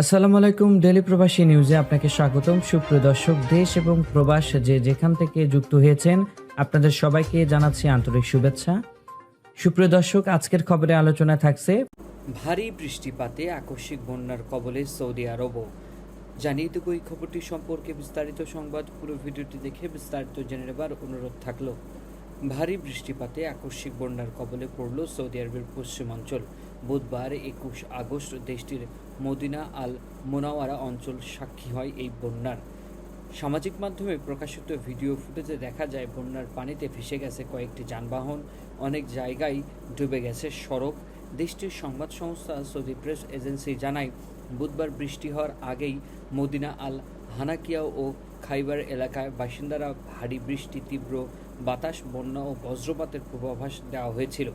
আসসালামু আলাইকুম ডেলি প্রবাসী নিউজে আপনাকে স্বাগতম। সুপ্রিয় দর্শক, দেশ এবং প্রবাস যে যেখান থেকে যুক্ত হয়েছেন, আপনাদের সবাইকে জানাচ্ছি আন্তরিক শুভেচ্ছা। সুপ্রিয় দর্শক, আজকের খবরে আলোচনা থাকছে, ভারী বৃষ্টিপাতে আকস্মিক বন্যার কবলে সৌদি আরবও। জানিয়ে দেবো এই খবরটি সম্পর্কে বিস্তারিত সংবাদ। পুরো ভিডিওটি দেখে বিস্তারিত জেনে নেবার অনুরোধ থাকল। ভারী বৃষ্টিপাতে আকস্মিক বন্যার কবলে পড়ল সৌদি আরবের পশ্চিমাঞ্চল। বুধবার একুশ আগস্ট দেশটির মদিনা আল মোনাওয়ারা অঞ্চল সাক্ষী হয় এই বন্যার। সামাজিক মাধ্যমে প্রকাশিত ভিডিও ফুটেজে দেখা যায়, বন্যার পানিতে ভেসে গেছে কয়েকটি যানবাহন, অনেক জায়গায় ডুবে গেছে সড়ক। দেশটির সংবাদ সংস্থা সৌদি প্রেস এজেন্সি জানায়, বুধবার বৃষ্টি হওয়ার আগেই মদিনা আল হানাকিয়া ও খাইবার এলাকায় বাসিন্দারা ভারী বৃষ্টি, তীব্র বাতাস, বন্যা ও বজ্রপাতের পূর্বাভাস দেওয়া হয়েছিল।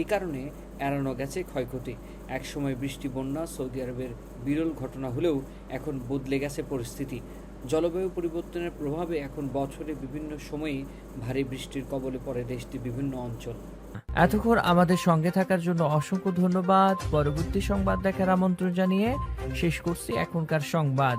এই কারণে এড়ানো গেছে ক্ষয়ক্ষতি। একসময় বৃষ্টি, বন্যা, সৌদি আরবের বিরল ঘটনা হলেও এখন বদলে গেছে পরিস্থিতি। জলবায়ু পরিবর্তনের প্রভাবে এখন বছরে বিভিন্ন সময়ে ভারী বৃষ্টির কবলে পড়ে দেশটির বিভিন্ন অঞ্চল। এতক্ষণ আমাদের সঙ্গে থাকার জন্য অসংখ্য ধন্যবাদ। পরবর্তী সংবাদ দেখার আমন্ত্রণ জানিয়ে শেষ করছি এখনকার সংবাদ।